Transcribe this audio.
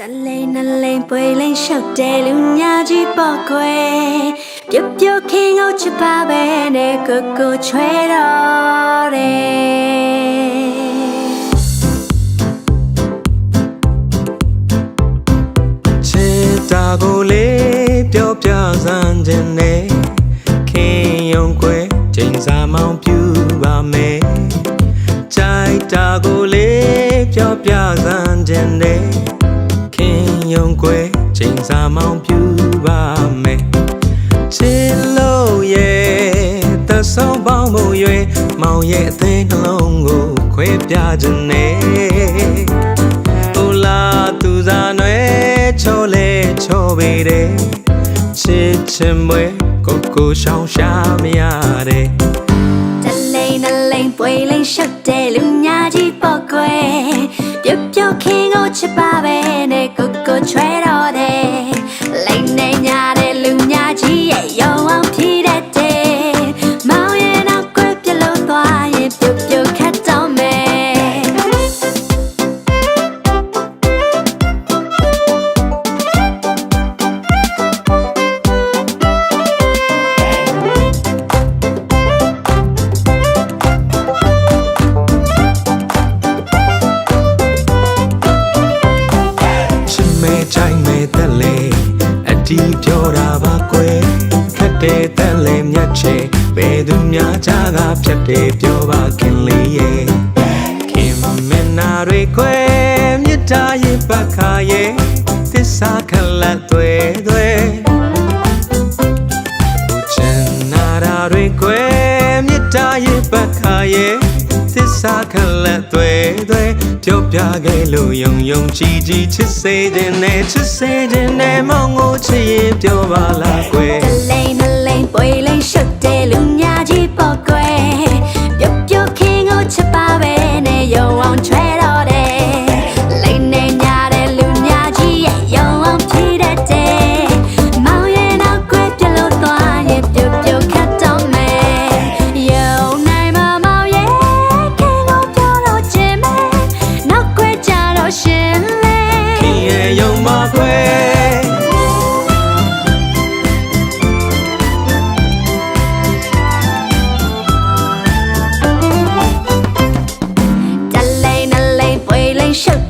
တလိန်နလိန်ပွေလိန်ရှုပ်တယ်လူညာကြီးပေါ့ကွယ်ပြုတ်ပြုတ်ခင်းကိုချစ်ပါပဲနဲ့ကိုကိုချွဲတော့တယ်ချစ်တာကိုလေးပြောပြစမ်းခြင်းနဲ့ခင်ယုံခွဲချိန်စာမောင်ပြူပါမယ်ကြိုက်တာကိုလေးပြောပြစမ်းခြင်းနဲ့ခင်ယုံခွဲချိန်စာ မောင်ပြူပါမယ်ချစ်လို့ရဲ့သဆောင်ပေါင်းမှု၍မောင်ရဲ့အသေးနှလုံးကိုခွဲပြခြင်းနဲ့ဟိုလာသူစားနွယ်ချောလေချောပေတယ်ချစ်ချင်မွေကိုကိုရှောင်းရှာမရတဲ့တလိန်နလိန်ပွေလိန်ရှုပ်တယ်လူညာကြီးပေါ့ကွယ်ပြုတ်ပြုတ်ခင်းကိုချစ် တီးပြောတာပါကွယ်ခက်တဲ့တက်လေမြတ်ချေဘယ်သူများချာကဖြတ်တယ်ပြောပါခင်လေးရဲ့ခင်မင်းနာတွေကွယ်မြတ်တာရဲ့ပခါရဲ့သစ္စာခလတ်တွေတွေချင်နာရာတွေကိုမြတ်တာရဲ့ပခါရဲ့သစ္စာခလက်တွေတွေ ပြောပြခဲ့လို့ယုံယုံကြည်ကြည်ချစ်စေခြင်းနဲ့ချစ်စေခြင်းနဲ့မောင်ကိုချစ်ရင်ပြောပါလားကွယ်တလိန်နလိန်ပွေလိန်ရှုပ်တ န်